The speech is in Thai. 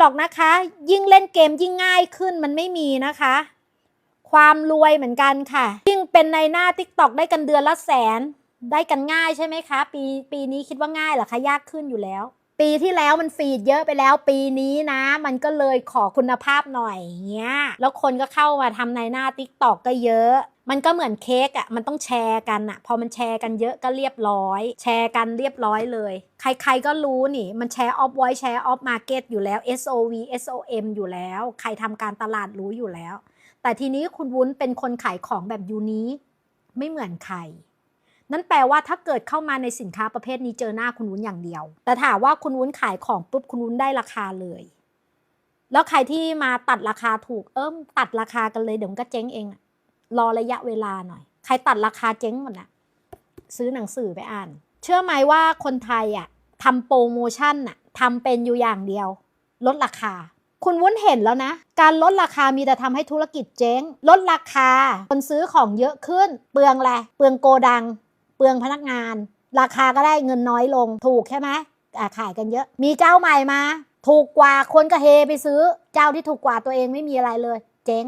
หรอกนะคะ ยิ่งเล่นเกมยิ่งง่ายขึ้นมันไม่มีนะคะ ความรวยเหมือนกันค่ะ ยิ่งเป็นในหน้า t ิ k t o k ได้กันเดือนละแสน ได้กันง่ายใช่ไหมคะ ปีปีนี้คิดว่าง่ายเหรอคะยากขึ้นอยู่แล้ว ปีที่แล้วมันฟีดเยอะไปแล้ว ปีนี้นะ มันก็เลยขอคุณภาพหน่อยเงี้ยแล้วคนก็เข้ามาทำในหน้า t ิ k t o k ก็เยอะ มันก็เหมือนเค้กอะ่ะมันต้องแชร์กันอะ่ะ พอมันแชร์กันเยอะก็เรียบร้อย แชร์กันเรียบร้อยเลย ใครๆก็รู้นี่ มันแชร์ออฟไว้แชร์ออฟมาร์เก็ตอยู่แล้ว SOV SOM อยู่แล้ว ใครทำการตลาดรู้อยู่แล้ว แต่ทีนี้คุณวุ้นเป็นคนขายของแบบยูนิคไม่เหมือนใครนั่นแปลว่าถ้าเกิดเข้ามาในสินค้าประเภทนี้เจอหน้าคุณวุ้นอย่างเดียว แต่ถามว่าคุณวุ้นขายของปุ๊บคุณวุ้นได้ราคาเลย แล้วใครที่มาตัดราคาถูกเอิ่มตัดราคากันเลยเดี๋ยวมันก็เจ๊งเองอะ รอระยะเวลาหน่อย ใครตัดราคาเจ๊งหมดอะซื้อหนังสือไปอ่าน เชื่อไหมว่าคนไทยอะทำโปรโมชั่นอะทำเป็นอยู่อย่างเดียว ลดราคา คุณวุ้นเห็นแล้วนะ การลดราคามีแต่ทำให้ธุรกิจเจ๊ง ลดราคา คนซื้อของเยอะขึ้น เปลืองแหละเปลืองโกดัง เปลืองพนักงาน ราคาก็ได้เงินน้อยลงถูกใช่ไหมขายกันเยอะ มีเจ้าใหม่มา ถูกกว่าคนก็เฮไปซื้อ เจ้าที่ถูกกว่าตัวเองไม่มีอะไรเลย เจ๊ง